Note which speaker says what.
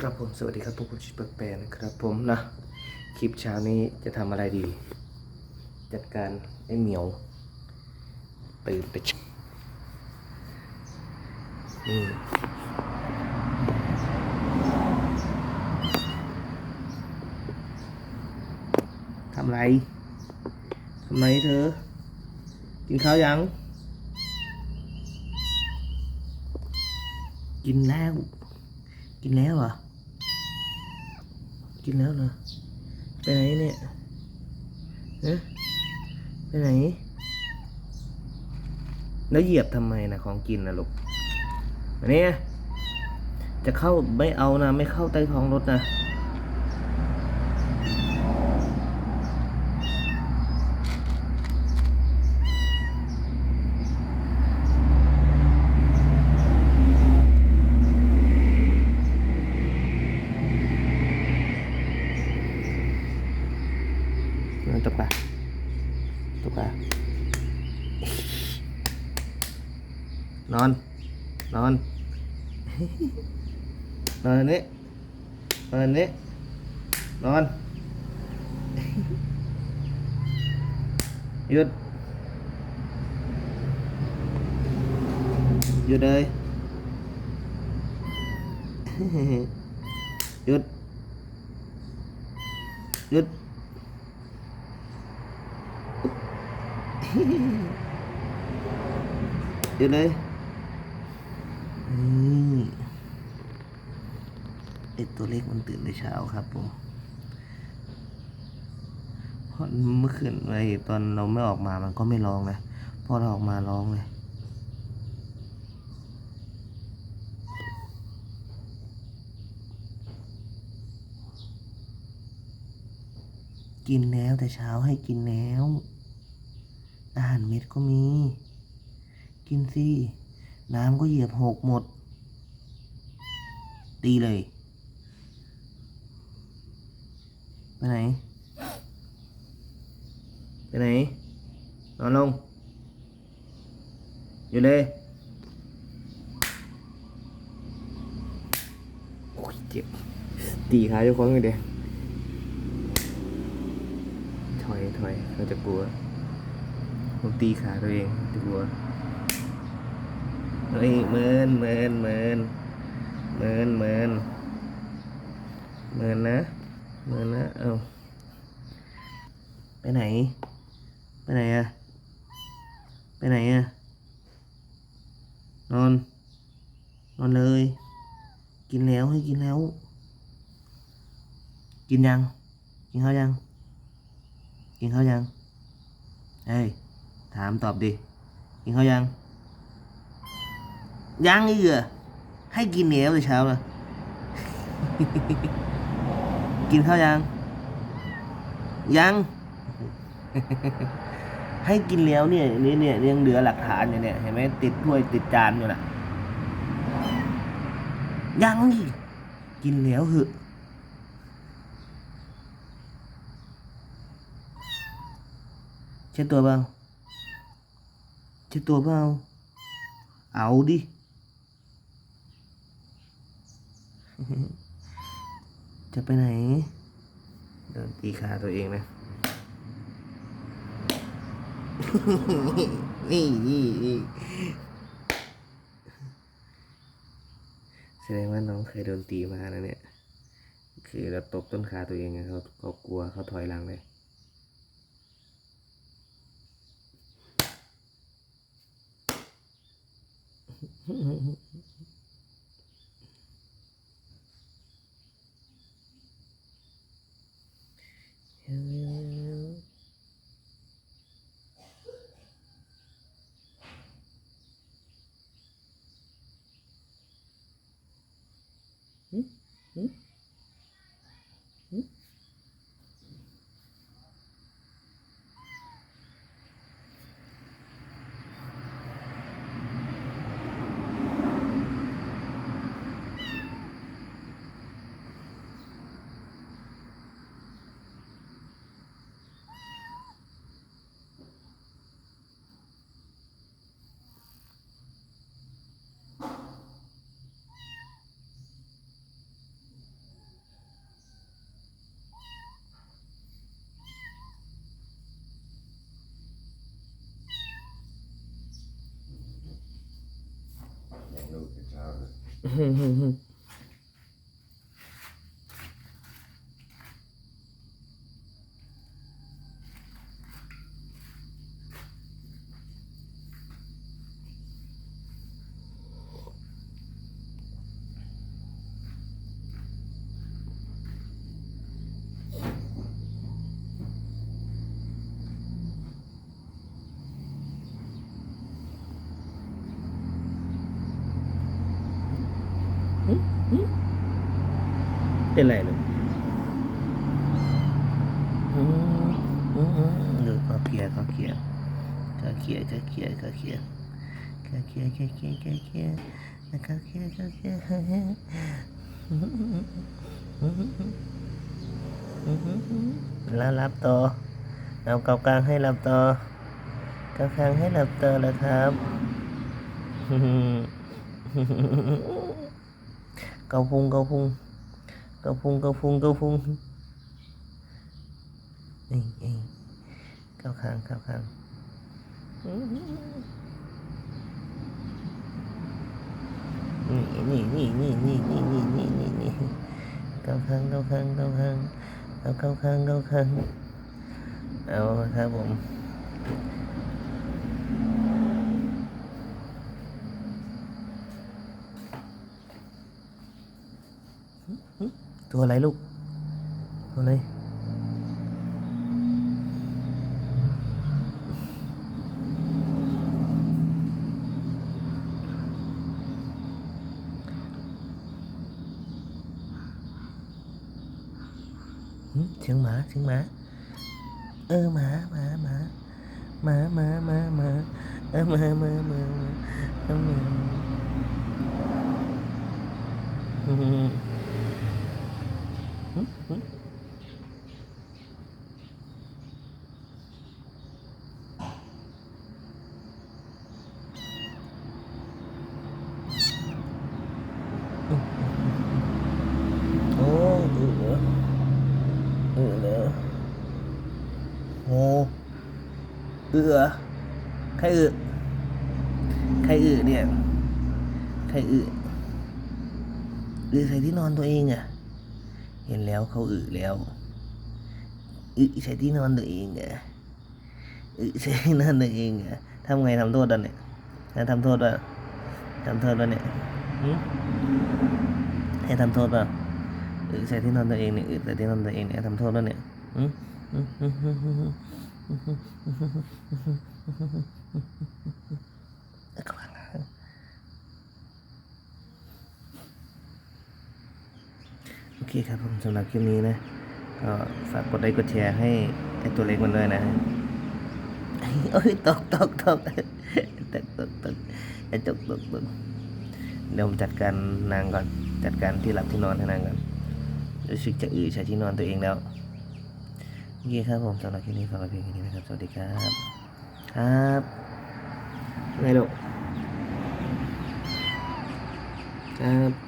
Speaker 1: ครับผมสวัสดีครับพวกผมชิปเปอร์แปนนะครับผมนะ คลิปเช้านี้จะทำอะไรดี จัดการไอ้เหมียวตื่นไปนี่ทำไรทำไมเธอ กินข้าวยัง กินแล้ว กินแล้วเหรอ กินแล้วเหรอ ไปไหนเนี่ยฮะไปไหน แล้วเหยียบทำไมนะของกินนะลูกอันนี้จะเข้าไม่เอานะ ไม่เข้าใต้ท้องรถนะ À? tục ra tục ra non non. Non đấy non đấy non. Yết, yết đây, yết, yết เดี๋ยวเลยนี่ไอตัวเล็กมันตื่นในเช้าครับผมเพราะเมื่อคืนไอตอนเราไม่ออกมามันก็ไม่ร้องนะพอเราออกมาร้องเลยกินแล้วแต่เช้าให้กินแล้ว อาหารเม็ดก็มี กินสิน้ำก็เหยียบหกหมด ตีเลย ไปไหน ไปไหน นอนลง อยู่เลยโอ้ยเจ็บ ตีขาเจ้าของเลยเดียถอยถอยเราจะกลัว ผมตีขาตัวเองจะกลัวเฮ้ยเมินเมินเมินเมินเมินเมินนะเมินนะเอาไปไหน ไปไหนอะไปไหนอะนอน นอนเลย กินแล้วให้กินแล้ว กินยัง กินข้าวยัง กินข้าวยังเฮ้ย ถามตอบดิ กินข้าวยัง ยังอีกเหรอให้กินเหนียวแต่เช้าเลยกินข้าวยัง ยัง ให้กินแล้วเนี่ยนี่เนี่ยยังเหลือหลักฐานอยู่เนี่ยเห็นไหมติดถ้วยติดจานอยู่น่ะ ยังอีกกินแล้วเหอะเช็ดตัวเปล่า เช็ดตัวเปล่าเอาดิจะไปไหน เดินตีขาตัวเองนะ นี่นี่นี่แสดงว่าน้องเคยโดนตีมาแล้วเนี่ย คือเราตบต้นขาตัวเองไงเขาเขากลัวเขาถอยหลังเลย Hmm? Hmm? mhm mhm เป็นไรลูกอืมอืมอืมเดี๋ยวก็เคลียร์ก็เคลียร์ก็เคลียร์ก็เคลียร์ก็เคลียร์ก็เคลียร์ก็เคลียร์ก็เคลียร์ก็เคลียร์ก็เคลียร์แล้วรับต่อเอาเกากลางให้รับต่อเกากลางให้รับต่อแล้วครับเกาพุงเกาพุง เกาพุงเกาพุงเกาพุงนี่นี่เก้าข้างเก้าข้างนี่นี่นี่นี่นี่นี่นี่นี่นี่นี่เก้าข้างเก้าข้างเก้าข้างเอาเก้าข้างเก้าข้างเอาครับผม ตัวอะไรลูก ตัวอะไรเสียงหมาเสียงหมา เออหมาหมาหมาหมาหมาหมาหมาเออหมาหมาหมาหมาเออหมาอืม โอ้อือเหรออือเหรอโอ้ อือใครอือใครอือเนี่ย ใครอืออือใส่ที่นอนตัวเองอะเห็นแล้วเขาอือแล้วอือใส่ที่นอนตัวเองอะอือใส่ที่นอนตัวเองอะทำไงทำโทษดันเนี่ยให้ทำโทษว่ะทำโทษว่ะเนี่ยให้ทำโทษว่ะอือใส่ที่นอนตัวเองเนี่ยอือใส่ที่นอนตัวเองเนี่ยทำโทษแล้วเนี่ยอืมอืมอืออือ โอเคครับผมสำหรับคลิปนี้นะ ก็ฝากกดไลค์กดแชร์ให้ไอตัวเล็กมันด้วยนะโอ้ยตกตกตกตกตกตกไอตกตกตกเดี๋ยวผมจัดการนางก่อน จัดการที่หลับที่นอนให้นางก่อนรู้สึกจะอือใช้ที่นอนตัวเองแล้ว โอเคครับผมสำหรับคลิปนี้ฝากไว้เพียงแค่นี้นะครับ สวัสดีครับ ครับไงลูกครับ